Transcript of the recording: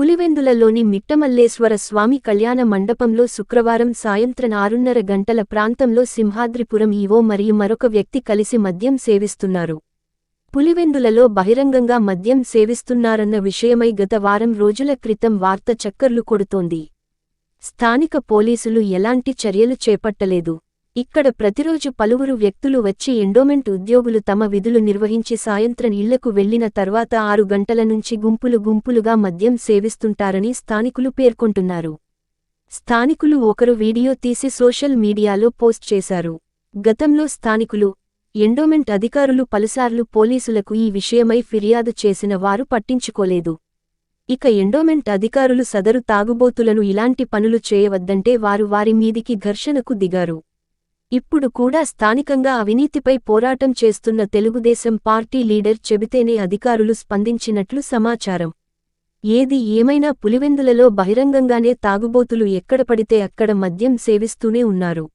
పులివెందులలోని మిట్టమల్లేశ్వర స్వామి కళ్యాణ మండపంలో శుక్రవారం సాయంత్రం ఆరున్నర గంటల ప్రాంతంలో సింహాద్రిపురం ఈవో మరియు మరొక వ్యక్తి కలిసి మద్యం సేవిస్తున్నారు. పులివెందులలో బహిరంగంగా మద్యం సేవిస్తున్నారన్న విషయమై గత వారం రోజుల క్రితం వార్త చక్కర్లు కొడుతోంది. స్థానిక పోలీసులు ఎలాంటి చర్యలు చేపట్టలేదు. ఇక్కడ ప్రతిరోజు పలువురు వ్యక్తులు వచ్చి ఎండోమెంట్ ఉద్యోగులు తమ విధులు నిర్వహించి సాయంత్రం ఇళ్ళకు వెళ్ళిన తర్వాత ఆరు గంటల నుంచి గుంపులు గుంపులుగా మద్యం సేవిస్తుంటారని స్థానికులు పేర్కొంటున్నారు. స్థానికులు ఒకరు వీడియో తీసి సోషల్ మీడియాలో పోస్ట్ చేశారు. గతంలో స్థానికులు ఎండోమెంట్ అధికారులు పలుసార్లు పోలీసులకు ఈ విషయమై ఫిర్యాదు చేసిన వారు పట్టించుకోలేదు. ఇక ఎండోమెంట్ అధికారులు సదరు తాగుబోతులను ఇలాంటి పనులు చేయవద్దంటే వారు వారి మీదికి ఘర్షణకు దిగారు. ఇప్పుడు కూడా స్థానికంగా అవినీతిపై పోరాటం చేస్తున్న తెలుగుదేశం పార్టీ లీడర్ చెబితేనే అధికారులు స్పందించినట్లు సమాచారం. ఏది ఏమైనా పులివెందులలో బహిరంగంగానే తాగుబోతులు ఎక్కడ పడితే అక్కడ మద్యం సేవిస్తూనే ఉన్నారు.